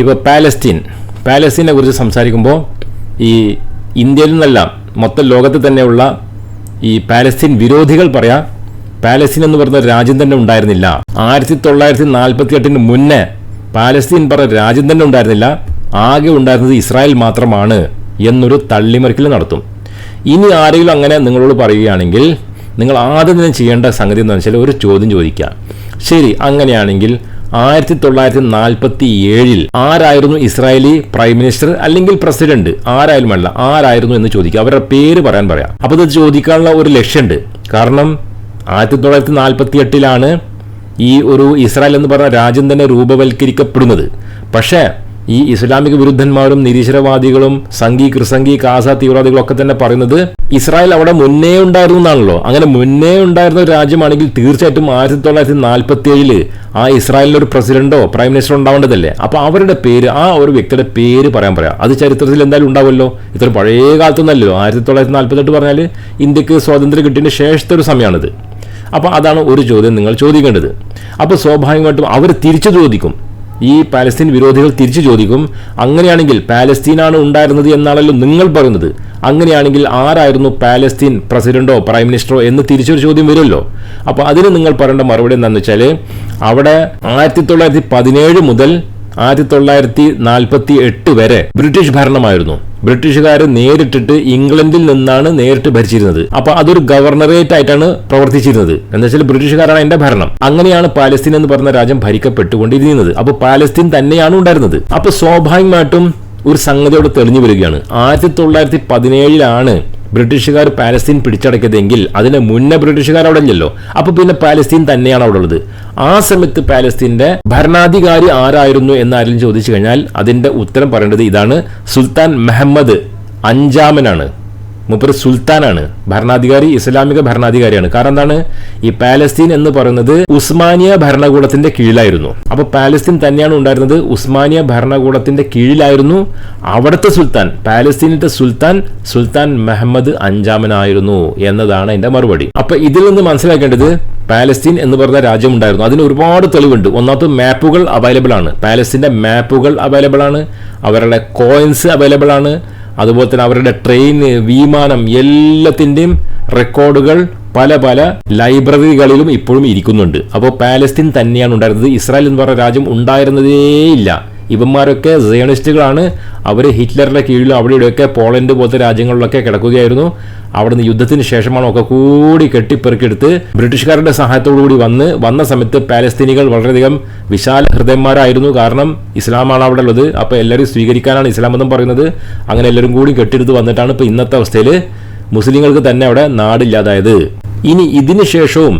ഇപ്പോൾ പാലസ്തീൻ. പാലസ്തീനെ കുറിച്ച് സംസാരിക്കുമ്പോൾ ഈ ഇന്ത്യയിൽ നിന്നല്ല മൊത്തം ലോകത്ത് തന്നെയുള്ള ഈ പാലസ്തീൻ വിരോധികൾ പറയാം പാലസ്തീൻ എന്ന് പറയുന്ന രാജ്യം തന്നെ ഉണ്ടായിരുന്നില്ല. ആയിരത്തി തൊള്ളായിരത്തി നാൽപ്പത്തി എട്ടിന് മുന്നേ പാലസ്തീൻ പറഞ്ഞ രാജ്യം തന്നെ ഉണ്ടായിരുന്നില്ല. ആകെ ഉണ്ടായിരുന്നത് ഇസ്രായേൽ മാത്രമാണ് എന്നൊരു തള്ളിമറിക്കൽ നടത്തും. ഇനി ആരെങ്കിലും അങ്ങനെ നിങ്ങളോട് പറയുകയാണെങ്കിൽ നിങ്ങൾ ആദ്യം തന്നെ ചെയ്യേണ്ട സംഗതി എന്ന് വെച്ചാൽ ഒരു ചോദ്യം ചോദിക്കുക. ശരി അങ്ങനെയാണെങ്കിൽ ആയിരത്തി തൊള്ളായിരത്തി നാൽപ്പത്തി ഏഴിൽ ആരായിരുന്നു ഇസ്രായേലി പ്രൈം മിനിസ്റ്റർ അല്ലെങ്കിൽ പ്രസിഡന്റ്? ആരായാലും അല്ല. ആരായിരുന്നു എന്ന് ചോദിക്കുക. അവരുടെ പേര് പറയാൻ പറയാം. അപ്പോൾ ഇത് ചോദിക്കാനുള്ള ഒരു ലക്ഷ്യമുണ്ട് കാരണം ആയിരത്തി തൊള്ളായിരത്തി നാൽപ്പത്തി എട്ടിലാണ് ഈ ഒരു ഇസ്രായേൽ എന്ന് പറഞ്ഞ രാജ്യം തന്നെ രൂപവൽക്കരിക്കപ്പെടുന്നത്. പക്ഷേ ഈ ഇസ്ലാമിക വിരുദ്ധന്മാരും നിരീശ്വരവാദികളും സംഘി ക്രിസംഗി കാസ തീവ്രവാദികളും ഒക്കെ തന്നെ പറയുന്നത് ഇസ്രായേൽ അവിടെ മുന്നേ ഉണ്ടായിരുന്നു എന്നാണല്ലോ. അങ്ങനെ മുന്നേ ഉണ്ടായിരുന്ന ഒരു രാജ്യമാണെങ്കിൽ തീർച്ചയായിട്ടും ആയിരത്തി തൊള്ളായിരത്തി നാൽപ്പത്തി ഏഴിൽ ആ ഇസ്രായേലിന് ഒരു പ്രസിഡന്റോ പ്രൈം മിനിസ്റ്ററോ ഉണ്ടാവേണ്ടതല്ലേ? അപ്പോൾ അവരുടെ പേര് ആ ഒരു വ്യക്തിയുടെ പേര് പറയാൻ പറയാം. അത് ചരിത്രത്തിൽ എന്തായാലും ഉണ്ടാവുമല്ലോ. ഇത്ര പഴയ കാലത്തൊന്നല്ലോ ആയിരത്തി തൊള്ളായിരത്തി നാൽപ്പത്തെട്ട് പറഞ്ഞാൽ ഇന്ത്യയ്ക്ക് സ്വാതന്ത്ര്യം കിട്ടിയതിന് ശേഷത്തെ ഒരു സമയമാണിത്. അപ്പോൾ അതാണ് ഒരു ചോദ്യം നിങ്ങൾ ചോദിക്കേണ്ടത്. അപ്പോൾ സ്വാഭാവികമായിട്ടും അവർ തിരിച്ചു ചോദിക്കും. ഈ പാലസ്തീൻ വിരോധികൾ തിരിച്ചു ചോദിക്കും അങ്ങനെയാണെങ്കിൽ പാലസ്തീനാണ് ഉണ്ടായിരുന്നത് എന്നാണല്ലോ നിങ്ങൾ പറയുന്നത്. അങ്ങനെയാണെങ്കിൽ ആരായിരുന്നു പാലസ്തീൻ പ്രസിഡന്റോ പ്രൈം മിനിസ്റ്ററോ എന്ന് തിരിച്ചൊരു ചോദ്യം വരുമല്ലോ. അപ്പോൾ അതിന് നിങ്ങൾ പറയേണ്ട മറുപടി എന്താണെന്ന് വെച്ചാൽ അവിടെ ആയിരത്തി തൊള്ളായിരത്തി പതിനേഴ് മുതൽ ആയിരത്തി തൊള്ളായിരത്തി നാൽപ്പത്തി എട്ട് വരെ ബ്രിട്ടീഷ് ഭരണമായിരുന്നു. ബ്രിട്ടീഷുകാർ നേരിട്ടിട്ട് ഇംഗ്ലണ്ടിൽ നിന്നാണ് നേരിട്ട് ഭരിച്ചിരുന്നത്. അപ്പൊ അതൊരു ഗവർണറേറ്റ് ആയിട്ടാണ് പ്രവർത്തിച്ചിരുന്നത്. എന്നുവെച്ചാൽ ബ്രിട്ടീഷുകാരാണ് എന്റെ ഭരണം. അങ്ങനെയാണ് പാലസ്തീൻ എന്ന് പറഞ്ഞ രാജ്യം ഭരിക്കപ്പെട്ടുകൊണ്ടിരിക്കുന്നത് അപ്പൊ പാലസ്തീൻ തന്നെയാണ് ഉണ്ടായിരുന്നത്. അപ്പൊ സ്വാഭാവികമായിട്ടും ഒരു സംഗതി തെളിഞ്ഞു വരികയാണ്. ആയിരത്തി തൊള്ളായിരത്തി പതിനേഴിലാണ് ബ്രിട്ടീഷുകാർ പാലസ്തീൻ പിടിച്ചടക്കിയതെങ്കിൽ അതിന് മുന്നേ ബ്രിട്ടീഷുകാർ അവിടെ ഇല്ലല്ലോ. അപ്പൊ പിന്നെ പാലസ്തീൻ തന്നെയാണ് അവിടെ ഉള്ളത്. ആ സമയത്ത് പാലസ്തീന്റെ ഭരണാധികാരി ആരായിരുന്നു എന്നാരെങ്കിലും ചോദിച്ചു കഴിഞ്ഞാൽ അതിന്റെ ഉത്തരം പറയേണ്ടത് ഇതാണ് സുൽത്താൻ മെഹമ്മദ് അഞ്ചാമനാണ്. മൂപ്പര് സുൽത്താനാണ്. ഭരണാധികാരി ഇസ്ലാമിക ഭരണാധികാരിയാണ്. കാരണം എന്താണ്? ഈ പാലസ്തീൻ എന്ന് പറയുന്നത് ഉസ്മാനിയ ഭരണകൂടത്തിന്റെ കീഴിലായിരുന്നു. അപ്പൊ പാലസ്തീൻ തന്നെയാണ് ഉണ്ടായിരുന്നത് ഉസ്മാനിയ ഭരണകൂടത്തിന്റെ കീഴിലായിരുന്നു അവിടുത്തെ സുൽത്താൻ. പാലസ്തീനിന്റെ സുൽത്താൻ സുൽത്താൻ മെഹമ്മദ് അഞ്ചാമനായിരുന്നു എന്നതാണ് എന്റെ മറുപടി. അപ്പൊ ഇതിൽ നിന്ന് മനസ്സിലാക്കേണ്ടത് പാലസ്തീൻ എന്ന് പറഞ്ഞ രാജ്യം ഉണ്ടായിരുന്നു. അതിന് ഒരുപാട് തെളിവുണ്ട്. ഒന്നാമത്തെ മാപ്പുകൾ അവൈലബിൾ ആണ്. പാലസ്തീന്റെ മാപ്പുകൾ അവൈലബിൾ ആണ്. അവരുടെ കോയിൻസ് അവൈലബിൾ ആണ്. അതുപോലെ തന്നെ അവരുടെ ട്രെയിൻ വിമാനം എല്ലാത്തിന്റെയും റെക്കോർഡുകൾ പല പല ലൈബ്രറികളിലും ഇപ്പോഴും ഇരിക്കുന്നുണ്ട്. അപ്പോൾ പാലസ്തീൻ തന്നെയാണ് ഉണ്ടായിരുന്നത്. ഇസ്രായേൽ എന്ന് പറഞ്ഞ രാജ്യം ഉണ്ടായിരുന്നതേയില്ല. ഇവന്മാരൊക്കെ സയണിസ്റ്റുകളാണ്. അവർ ഹിറ്റ്ലറിന്റെ കീഴിലും അവിടെ ഇവിടെയൊക്കെ പോളണ്ട് പോലത്തെ രാജ്യങ്ങളിലൊക്കെ കിടക്കുകയായിരുന്നു. അവിടുന്ന് യുദ്ധത്തിന് ശേഷമാണ് ഒക്കെ കൂടി കെട്ടിപ്പെറുക്കെടുത്ത് ബ്രിട്ടീഷുകാരുടെ സഹായത്തോടു കൂടി വന്ന് വന്ന സമയത്ത് പാലസ്തീനികൾ വളരെയധികം വിശാല ഹൃദയന്മാരായിരുന്നു. കാരണം ഇസ്ലാമാണ് അവിടെ ഉള്ളത്. അപ്പോൾ എല്ലാവരും സ്വീകരിക്കാനാണ് ഇസ്ലാം എന്നും പറയുന്നത്. അങ്ങനെ എല്ലാവരും കൂടി കെട്ടിയെടുത്ത് വന്നിട്ടാണ് ഇപ്പോൾ ഇന്നത്തെ അവസ്ഥയിൽ മുസ്ലിങ്ങൾക്ക് തന്നെ അവിടെ നാടില്ലാതായത്. ഇനി ഇതിന് ശേഷവും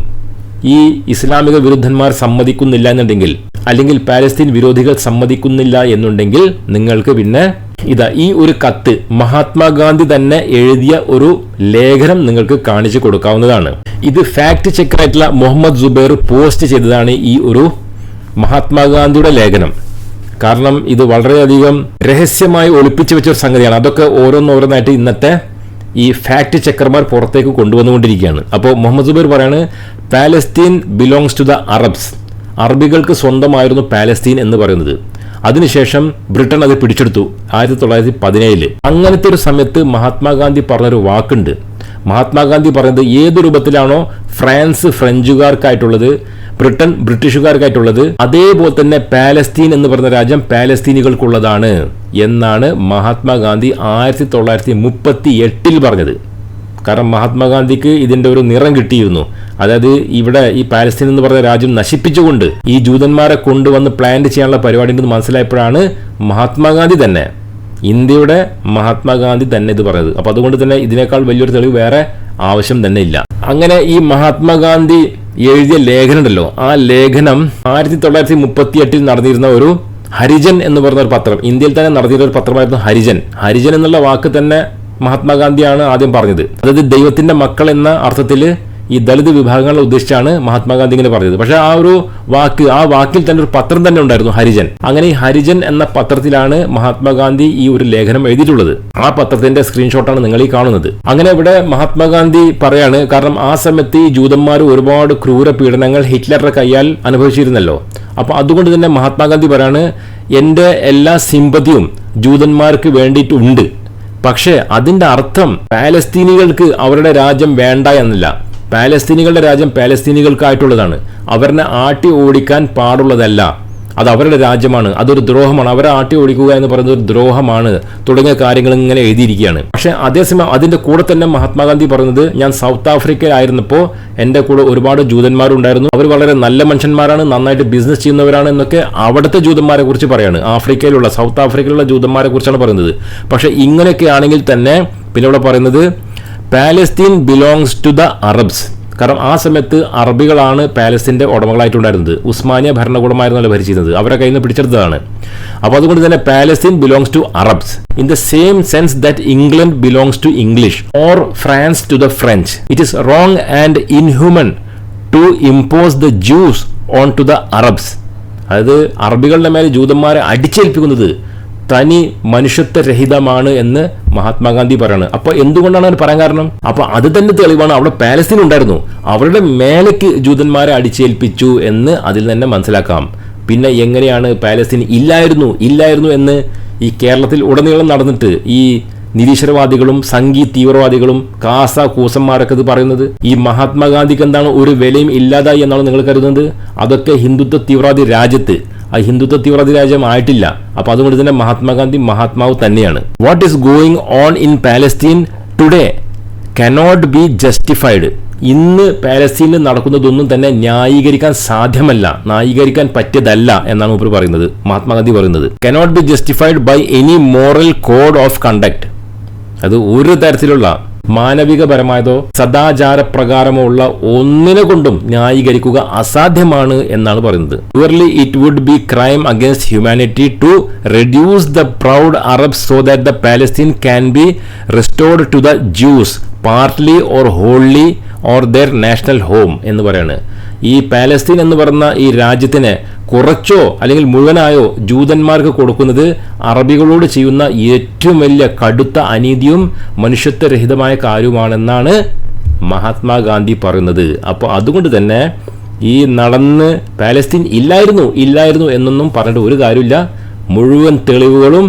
ഈ ഇസ്ലാമിക വിരുദ്ധന്മാർ സമ്മതിക്കുന്നില്ല എന്നുണ്ടെങ്കിൽ അല്ലെങ്കിൽ പാലസ്തീൻ വിരോധികൾ സമ്മതിക്കുന്നില്ല എന്നുണ്ടെങ്കിൽ നിങ്ങൾക്ക് പിന്നെ ഇതാ ഈ ഒരു കത്ത് മഹാത്മാഗാന്ധി തന്നെ എഴുതിയ ഒരു ലേഖനം നിങ്ങൾക്ക് കാണിച്ചു കൊടുക്കാവുന്നതാണ്. ഇത് ഫാക്ട് ചെക്കറായിട്ടുള്ള മുഹമ്മദ് ജുബൈർ പോസ്റ്റ് ചെയ്തതാണ് ഈ ഒരു മഹാത്മാഗാന്ധിയുടെ ലേഖനം. കാരണം ഇത് വളരെയധികം രഹസ്യമായി ഒളിപ്പിച്ചു വെച്ച ഒരു സംഗതിയാണ്. അതൊക്കെ ഓരോന്നോരോന്നായിട്ട് ഇന്നത്തെ ഈ ഫാക്ട് ചെക്കർമാർ പുറത്തേക്ക് കൊണ്ടുവന്നുകൊണ്ടിരിക്കുകയാണ്. അപ്പോൾ മുഹമ്മദ് സുബൈർ പറയാണ് Palestine belongs to the Arabs അറബികൾക്ക് സ്വന്തമായിരുന്നു പാലസ്തീൻ എന്ന് പറയുന്നത്. അതിനുശേഷം ബ്രിട്ടൻ അത് പിടിച്ചെടുത്തു ആയിരത്തി തൊള്ളായിരത്തി പതിനേഴിൽ അങ്ങനത്തെ ഒരു സമയത്ത് മഹാത്മാഗാന്ധി പറഞ്ഞൊരു വാക്കുണ്ട്. മഹാത്മാഗാന്ധി പറയുന്നത് ഏത് രൂപത്തിലാണോ ഫ്രാൻസ് ഫ്രഞ്ചുകാർക്കായിട്ടുള്ളത് ബ്രിട്ടൻ ബ്രിട്ടീഷുകാർക്കായിട്ടുള്ളത് അതേപോലെ തന്നെ പാലസ്തീൻ എന്ന് പറഞ്ഞ രാജ്യം പാലസ്തീനികൾക്കുള്ളതാണ് എന്നാണ് മഹാത്മാഗാന്ധി ആയിരത്തി തൊള്ളായിരത്തി മുപ്പത്തി എട്ടിൽ പറഞ്ഞത്. കാരണം മഹാത്മാഗാന്ധിക്ക് ഇതിന്റെ ഒരു നിറം കിട്ടിയിരുന്നു. അതായത് ഇവിടെ ഈ പാലസ്തീൻ എന്ന് പറഞ്ഞ രാജ്യം നശിപ്പിച്ചുകൊണ്ട് ഈ ജൂതന്മാരെ കൊണ്ടുവന്ന് പ്ലാന്റ് ചെയ്യാനുള്ള പരിപാടി ഉണ്ടെന്ന് മനസ്സിലായപ്പോഴാണ് മഹാത്മാഗാന്ധി തന്നെ. ഇന്ത്യയുടെ മഹാത്മാഗാന്ധി തന്നെ ഇത് പറഞ്ഞത്. അപ്പൊ അതുകൊണ്ട് തന്നെ ഇതിനേക്കാൾ വലിയൊരു തെളിവ് വേറെ ആവശ്യം തന്നെ ഇല്ല. അങ്ങനെ ഈ മഹാത്മാഗാന്ധി എഴുതിയ ലേഖനം ഉണ്ടല്ലോ ആ ലേഖനം ആയിരത്തി തൊള്ളായിരത്തി മുപ്പത്തി എട്ടിൽ നടന്നിരുന്ന ഒരു ഹരിജൻ എന്ന് പറഞ്ഞ ഒരു പത്രം ഇന്ത്യയിൽ തന്നെ നടന്നിരുന്ന ഒരു പത്രമായിരുന്നു ഹരിജൻ. ഹരിജൻ എന്നുള്ള വാക്ക് തന്നെ മഹാത്മാഗാന്ധിയാണ് ആദ്യം പറഞ്ഞത്. അതായത് ദൈവത്തിന്റെ മക്കൾ എന്ന അർത്ഥത്തിൽ ഈ ദളിത് വിഭാഗങ്ങളെ ഉദ്ദേശിച്ചാണ് മഹാത്മാഗാന്ധി ഇങ്ങനെ പറഞ്ഞത്. പക്ഷേ ആ ഒരു വാക്ക് ആ വാക്കിൽ തന്നെ ഒരു പത്രം തന്നെ ഉണ്ടായിരുന്നു ഹരിജൻ. അങ്ങനെ ഈ ഹരിജൻ എന്ന പത്രത്തിലാണ് മഹാത്മാഗാന്ധി ഈ ഒരു ലേഖനം എഴുതിയിട്ടുള്ളത്. ആ പത്രത്തിന്റെ സ്ക്രീൻഷോട്ടാണ് നിങ്ങൾ ഈ കാണുന്നത്. അങ്ങനെ ഇവിടെ മഹാത്മാഗാന്ധി പറയാണ് കാരണം ആ സമയത്ത് ഈ ജൂതന്മാർ ഒരുപാട് ക്രൂര പീഡനങ്ങൾ ഹിറ്റ്ലറുടെ കൈയാൽ അനുഭവിച്ചിരുന്നല്ലോ. അപ്പൊ അതുകൊണ്ട് തന്നെ മഹാത്മാഗാന്ധി പറയാണ് എന്റെ എല്ലാ സിമ്പതിയും ജൂതന്മാർക്ക് വേണ്ടിയിട്ടുണ്ട്. പക്ഷേ അതിന്റെ അർത്ഥം പാലസ്തീനികൾക്ക് അവരുടെ രാജ്യം വേണ്ട എന്നല്ല. പാലസ്തീനികളുടെ രാജ്യം പാലസ്തീനികൾക്കായിട്ടുള്ളതാണ്. അവരെ ആട്ടി ഓടിക്കാൻ പാടുള്ളതല്ല. അത് അവരുടെ രാജ്യമാണ്. അതൊരു ദ്രോഹമാണ്. അവരെ ആട്ടി ഓടിക്കുക എന്ന് പറയുന്നത് ഒരു ദ്രോഹമാണ്. തുടങ്ങിയ കാര്യങ്ങൾ ഇങ്ങനെ എഴുതിയിരിക്കുകയാണ്. പക്ഷേ അതേസമയം അതിന്റെ കൂടെ തന്നെ മഹാത്മാഗാന്ധി പറയുന്നത് ഞാൻ സൗത്ത് ആഫ്രിക്കയിലായിരുന്നപ്പോൾ എന്റെ കൂടെ ഒരുപാട് ജൂതന്മാരുണ്ടായിരുന്നു. അവർ വളരെ നല്ല മനുഷ്യന്മാരാണ് നന്നായിട്ട് ബിസിനസ് ചെയ്യുന്നവരാണ് എന്നൊക്കെ അവിടുത്തെ ജൂതന്മാരെ കുറിച്ച് പറയാണ്. ആഫ്രിക്കയിലുള്ള സൗത്ത് ആഫ്രിക്കയിലുള്ള ജൂതന്മാരെ കുറിച്ചാണ് പറയുന്നത്. പക്ഷേ ഇങ്ങനെയൊക്കെ ആണെങ്കിൽ തന്നെ പിന്നെ ഇവിടെ പറയുന്നത് Palestine belongs to the Arabs. കാരണം ആ സമയത്ത് അറബികളാണ് പാലസ്തീന്റെ ഉടമകളായിട്ടുണ്ടായിരുന്നത്. ഉസ്മാനിയ ഭരണകൂടമായിരുന്നല്ലോ ഭരിച്ചിരുന്നത്. അവരെ കയ്യിൽ നിന്ന് പിടിച്ചെടുത്തതാണ്. അപ്പോൾ അതുകൊണ്ട് തന്നെ Palestine belongs to Arabs. In the same sense that England belongs to English or France to the French it is wrong and inhuman to impose the Jews on to the Arabs അതായത് അറബികളുടെ മേലെ ജൂതന്മാരെ അടിച്ചേൽപ്പിക്കുന്നത് തനി മനുഷ്യത്വരഹിതമാണ് എന്ന് മഹാത്മാഗാന്ധി പറയുന്നത് അപ്പൊ എന്തുകൊണ്ടാണ് അവർ പറയാൻ കാരണം? അപ്പൊ അത് തന്നെ തെളിവാണ് അവിടെ പാലസ്തീൻ ഉണ്ടായിരുന്നു. അവരുടെ മേലേക്ക് ജൂതന്മാരെ അടിച്ചേൽപ്പിച്ചു എന്ന് അതിൽ തന്നെ മനസ്സിലാക്കാം. പിന്നെ എങ്ങനെയാണ് പാലസ്തീൻ ഇല്ലായിരുന്നു ഇല്ലായിരുന്നു എന്ന് ഈ കേരളത്തിൽ ഉടനീളം നടന്നിട്ട് ഈ നിരീശ്വരവാദികളും സംഘി തീവ്രവാദികളും കാസ കൂസന്മാരൊക്കെ ഇത് പറയുന്നത്? ഈ മഹാത്മാഗാന്ധിക്ക് എന്താണ് ഒരു വിലയും ഇല്ലാതായി എന്നാണ് നിങ്ങൾ കരുതുന്നത്? അതൊക്കെ ഹിന്ദുത്വ തീവ്രവാദി രാജ്യത്ത് ആ ഹിന്ദുത്വ തീവ്രവാദി രാജ്യം ആയിട്ടില്ല അപ്പൊ അതുകൊണ്ട് തന്നെ മഹാത്മാഗാന്ധി മഹാത്മാവ് തന്നെയാണ്. What is going on in Palestine today cannot be justified ഇന്ന് പാലസ്തീനിൽ നടക്കുന്നതൊന്നും തന്നെ ന്യായീകരിക്കാൻ സാധ്യമല്ല ന്യായീകരിക്കാൻ പറ്റിയതല്ല എന്നാണ് ഉപ്പർ പറയുന്നത് മഹാത്മാഗാന്ധി പറയുന്നത്. Cannot be justified by any moral code of conduct അത് ഒരു തരത്തിലുള്ള മാനവികപരമായതോ സദാചാരപ്രകാരമോ ഉള്ള ഒന്നിനെ കൊണ്ടും ന്യായീകരിക്കുക അസാധ്യമാണ് എന്നാണ് പറയുന്നത്. Clearly it would be crime against humanity to reduce the proud Arab so that the Palestine can be restored to the Jews partly or wholly or their national home എന്ന് പറയാണ്. ഈ പാലസ്തീൻ എന്ന് പറയുന്ന ഈ രാജ്യത്തിന് കുറച്ചോ അല്ലെങ്കിൽ മുഴുവനായോ ജൂതന്മാർക്ക് കൊടുക്കുന്നത് അറബികളോട് ചെയ്യുന്ന ഏറ്റവും വലിയ കടുത്ത അനീതിയും മനുഷ്യത്വരഹിതമായ കാര്യവുമാണെന്നാണ് മഹാത്മാഗാന്ധി പറയുന്നത്. അപ്പോൾ അതുകൊണ്ട് തന്നെ ഈ നടന്ന് പാലസ്തീൻ ഇല്ലായിരുന്നു ഇല്ലായിരുന്നു എന്നൊന്നും പറഞ്ഞിട്ട് ഒരു കാര്യമില്ല. മുഴുവൻ തെളിവുകളും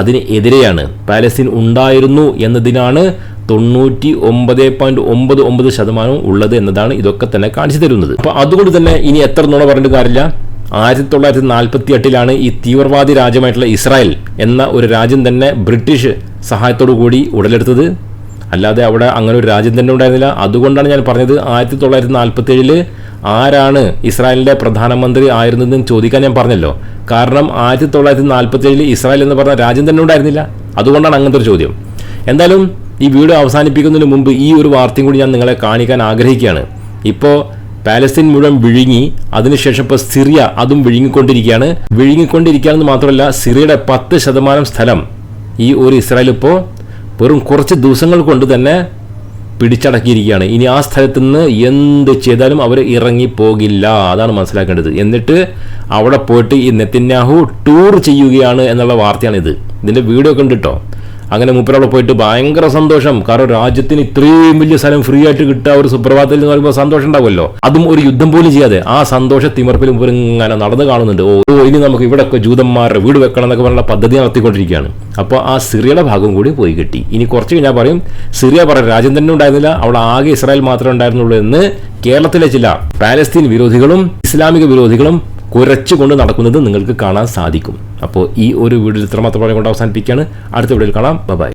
അതിന് എതിരെയാണ്. പാലസ്തീൻ ഉണ്ടായിരുന്നു എന്നതിനാണ് തൊണ്ണൂറ്റി ഒമ്പത് പോയിന്റ് ഒമ്പത് ഒമ്പത് ശതമാനം ഉള്ളത് എന്നതാണ് ഇതൊക്കെ തന്നെ കാണിച്ചു തരുന്നത്. അപ്പോൾ അതുകൊണ്ട് തന്നെ ഇനി എത്ര നുണ പറഞ്ഞിട്ട് കാര്യമില്ല. ആയിരത്തി തൊള്ളായിരത്തി നാൽപ്പത്തി എട്ടിലാണ് ഈ തീവ്രവാദി രാജ്യമായിട്ടുള്ള ഇസ്രായേൽ എന്ന ഒരു രാജ്യം തന്നെ ബ്രിട്ടീഷ് സഹായത്തോടു കൂടി ഉടലെടുത്തത്. അല്ലാതെ അവിടെ അങ്ങനെ ഒരു രാജ്യം തന്നെ ഉണ്ടായിരുന്നില്ല. അതുകൊണ്ടാണ് ഞാൻ പറഞ്ഞത് ആയിരത്തി തൊള്ളായിരത്തി നാൽപ്പത്തി ഏഴിൽ ആരാണ് ഇസ്രായേലിന്റെ പ്രധാനമന്ത്രി ആയിരുന്നതെന്ന് ചോദിക്കാൻ ഞാൻ പറഞ്ഞല്ലോ. കാരണം ആയിരത്തി തൊള്ളായിരത്തി നാൽപ്പത്തി ഏഴിൽ ഇസ്രായേൽ എന്ന് പറഞ്ഞ രാജ്യം തന്നെ ഉണ്ടായിരുന്നില്ല. അതുകൊണ്ടാണ് അങ്ങനത്തെ ഒരു ചോദ്യം. എന്തായാലും ഈ വീഡിയോ അവസാനിപ്പിക്കുന്നതിന് മുമ്പ് ഈ ഒരു വാർത്തയും കൂടി ഞാൻ നിങ്ങളെ കാണിക്കാൻ ആഗ്രഹിക്കുകയാണ്. ഇപ്പോൾ പാലസ്തീൻ മുഴുവൻ വിഴുങ്ങി അതിനുശേഷം ഇപ്പോൾ സിറിയ അതും വിഴുങ്ങിക്കൊണ്ടിരിക്കുകയാണ്. വിഴുങ്ങിക്കൊണ്ടിരിക്കുകയാണെന്ന് മാത്രമല്ല സിറിയയുടെ പത്ത് ശതമാനം സ്ഥലം ഈ ഒരു ഇസ്രായേൽ ഇപ്പോൾ വെറും കുറച്ച് ദിവസങ്ങൾ കൊണ്ട് തന്നെ പിടിച്ചടക്കിയിരിക്കുകയാണ്. ഇനി ആ സ്ഥലത്ത് നിന്ന് എന്ത് ചെയ്താലും അവർ ഇറങ്ങി പോകില്ല അതാണ് മനസ്സിലാക്കേണ്ടത്. എന്നിട്ട് അവിടെ പോയിട്ട് ഈ നെത്തിന്യാഹു ടൂർ ചെയ്യുകയാണ് എന്നുള്ള വാർത്തയാണിത്. ഇതിന്റെ വീഡിയോ കേട്ടോ അങ്ങനെ മൂപ്പരവിടെ പോയിട്ട് ഭയങ്കര സന്തോഷം. കാരണം രാജ്യത്തിന് ഇത്രയും വലിയ സ്ഥലം ഫ്രീ ആയിട്ട് കിട്ടുക ഒരു സുപ്രഭാതത്തിൽ എന്ന് പറയുമ്പോൾ സന്തോഷം ഉണ്ടാവുമല്ലോ. അതും ഒരു യുദ്ധം പോലും ചെയ്യാതെ ആ സന്തോഷ തിമർപ്പിൽ മൂപ്പർ ഇങ്ങനെ നടന്നു കാണുന്നുണ്ട്. ഓ ഇനി നമുക്ക് ഇവിടെ ജൂതന്മാരുടെ വീട് വെക്കണം എന്നൊക്കെ പറഞ്ഞ പദ്ധതി നടത്തിക്കൊണ്ടിരിക്കുകയാണ്. അപ്പോൾ ആ സിറിയയുടെ ഭാഗം കൂടി പോയി കിട്ടി. ഇനി കുറച്ച് കഴിഞ്ഞാൽ പറയും സിറിയ പറയും രാജ്യം തന്നെ ഉണ്ടായിരുന്നില്ല അവിടെ ആകെ ഇസ്രായേൽ മാത്രമേ ഉണ്ടായിരുന്നുള്ളൂ എന്ന് കേരളത്തിലെ ചില പാലസ്തീൻ വിരോധികളും ഇസ്ലാമിക വിരോധികളും കുരച്ചുകൊണ്ട് നടക്കുന്നത് നിങ്ങൾക്ക് കാണാൻ സാധിക്കും. അപ്പോൾ ഈ ഒരു വീഡിയോ ഇത്രമാത്രം കൊണ്ട് അവസാനിപ്പിക്കുകയാണ്. അടുത്ത വീഡിയോയിൽ കാണാം. ബൈ